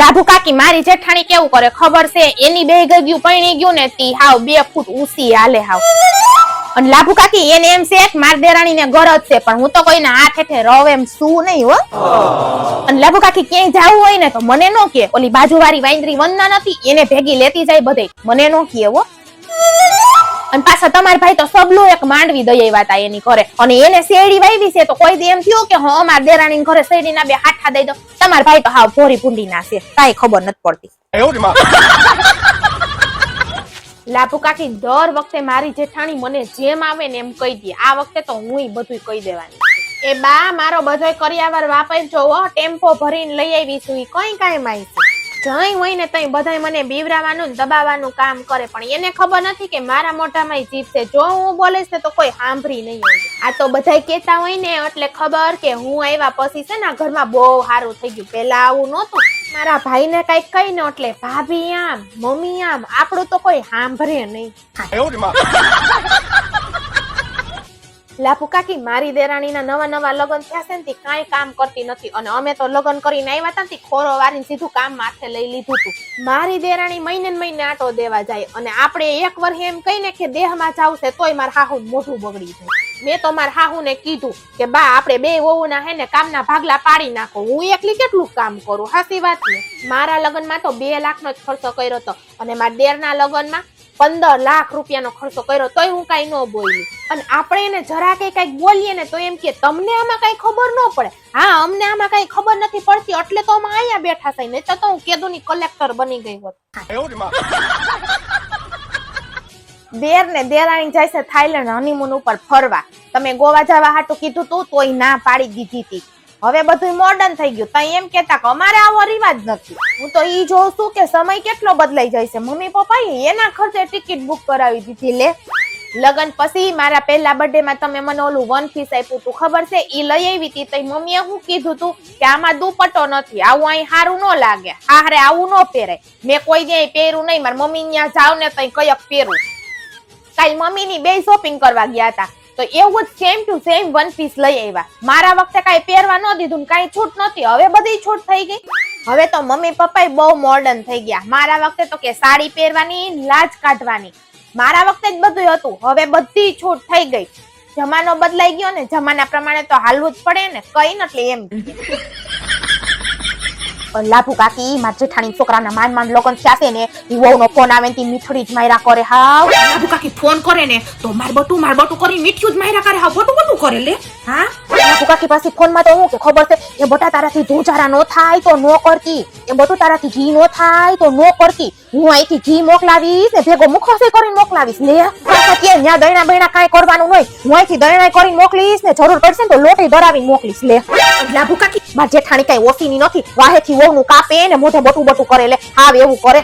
લાભુ કાકી મારી જેઠાણી કેવું કરે? ખબર છે? એની બે ગયું પૈણી ગયું ને તી હાવ બે ફૂટ ઊંચી હાલે હાવ. અને લાભુ એને એમ છે કે માર દેરાણી ને ગરજ છે, પણ હું તો કોઈને હાથ હેઠે રવ એમ શું નહીં હો. અને લાભુ કાકી ક્યાંય જાવું હોય ને તો મને નો કે ઓલી બાજુવાળી વાંદરી વંદના નથી, એને ભેગી લેતી જાય બધે મને નો કે હો. અને પાછા તમારા ભાઈ તો સબલું એક માંડવી દઈ વાત આ એની ઘરે. અને એને શેરડી વાવી છે તો કોઈ દી એમ થયું કે હું અમારા દેરાણી ઘરે શેરડી ના બે હાથા દઈ દો તમારા ભાઈ તો હાવ ભોરી ભૂંડી ના છે. કાંઈ ખબર નથી પડતી. લાપુ કાકી દર વખતે મારી જેઠાણી મને જેમ આવે ને એમ કહી દે. આ વખતે તો હું બધું કહી દેવાની એ બા મારો બધો કરિયાવર વાપરી જોવો ટેમ્પો ભરીને લઈ આવી છું. કઈ કઈ માહિતી જઈ હોય ને તઈ બધાય મને બીવરાવાનું દબાવવાનું કામ કરે, પણ એને ખબર નથી કે મારા મોઢામાં જીભ છે. જો હું બોલીશ ને તો કોઈ સાંભળી નહીં હોય આ તો બધાય કેતા હોય ને, એટલે ખબર કે હું આવ્યા પછી છે ને ઘરમાં બહુ સારું થઈ ગયું. પેલા આવું નહોતું. મારા ભાઈને કંઈક કઈ ને, એટલે ભાભી આમ, મમ્મી આમ, આપણું તો કોઈ સાંભળે નહીં. લાભુ કાકી મારી દેરાણીના નવા નવા લગ્ન થયા છે ને કાંઈ કામ કરતી નથી. અને અમે તો લગ્ન કરીને આવ્યા હતા ખોરો વારીને સીધું કામ માથે લઈ લીધું હતું મારી દેરાણી મહિને મહિને આટો દેવા જાય અને આપણે એક વર્ષ એમ કહીને કે દેહમાં જાવ છે તોય મારા હાહુ મોઢું બગડી જાય. મેં તો મારા હાહુને કીધું કે બા, આપણે બે વહુના હે ને કામના ભાગલા પાડી નાખો. હું એકલી કેટલું કામ કરું? હાસી વાત ને મારા લગ્નમાં તો બે લાખનો જ ખર્ચો કર્યો હતો. અને મારા દેરના લગ્નમાં પંદર લાખ રૂપિયાનો ખર્ચો કર્યો તોય હું કાંઈ ન બોલી. અને આપણે એને જરા કંઈ કાંઈક બોલીએ ને તો એમ કે, તમને આમાં કાંઈ ખબર ન પડે. હા, અમને આમાં કાંઈ ખબર નથી પડતી, એટલે તો અમે અહીંયા બેઠા થઈ નહીં તો હું કેદુની કલેક્ટર બની ગઈ હોત. દેર ને દેરાણી જાય છે થાઈલેન્ડ હનીમૂન ઉપર ફરવા. તમે ગોવા જવા હાટું કીધું તું, તોય ના પાડી દીધી હતી. હવે બધું મોડર્ન થઈ ગયું. તઈ એમ કેતા કે અમારે આવો રિવાજ નથી. હું તો ઈ જોઉં છું કે સમય કેટલો બદલાઈ જાય છે. મમ્મી પપ્પાએ એના ખર્ચે ટિકિટ બુક કરાવી દીધી લે. લગન પછી મારા પહેલા બર્થડે માં તમે મને ઓલું વન પીસ આપ્યું તું. ખબર છે? ઈ લઈ આવી હતી. તઈ મમ્મીએ શું કીધું તું કે આમાં દુપટ્ટો નથી. આવું અહીં સારું ન લાગે. હારે આવું ન પહેરાય. મેં કોઈ દે પહેર્યું નહીં. મારી મમ્મી ત્યાં જાવ ને તઈ કયક પહેરું. કાલ મમ્મીની બે શોપિંગ કરવા ગયા હતા. તો એવું જ same to same one piece લઈ આવ્યા. મારા વખતે કાંઈ પહેરવા ન દીધું કઈ છૂટ નહોતી. હવે બધી છૂટ થઈ ગઈ. હવે તો મમ્મી પપ્પા બહુ મોડર્ન થઈ ગયા. મારા વખતે તો કે સાડી પહેરવાની લાજ કાઢવાની. મારા વખતે જ બધું હતું. હવે બધી છૂટ થઈ ગઈ. જમાનો બદલાઈ ગયો ને, જમાના પ્રમાણે તો હાલવું જ પડે ને. કઈ નથી એમ. લાભુ કાકી, માર જેઠાણી છોકરાના માંડ માંડ લગન થયા છે ને, ઈ વહુનો ફોન આવે ને તી મીઠડી જ માયરા કરે, હાવ. લાભુ કાકી ફોન કરે ને, તો માર બટુ માર બટુ કરી મીઠ્યું જ માયરા કરે હા બટુ બટુ કરે લે, હા? નાખું કાકી પાસે ફોનમાં તો હું કે ખબર છે? એ બટા તારાથી ધોજારા નો થાય તો નો કરતી. એ બટુ તારાથી ઘી નો થાય તો નો કરતી. હું અહીંથી ઘી મોકલાવીશ ને ભેગો મુખોસી કરીને મોકલાવીશ. લે કે ન્યા દઈણા બૈણા કાંઈ કરવાનું હોય હું અહીંથી દઈણા કરીને મોકલીશ ને જરૂર પડશે ને તો લોટી દરાવીને મોકલીશ. લે. લાભુ કાકી, માર જેઠાણી કાંઈ ઓસીની નથી. વાહેથી ઓહનું કાપે ને મોઢે બટુ બટુ કરે. લે, હાવ એવું કરે.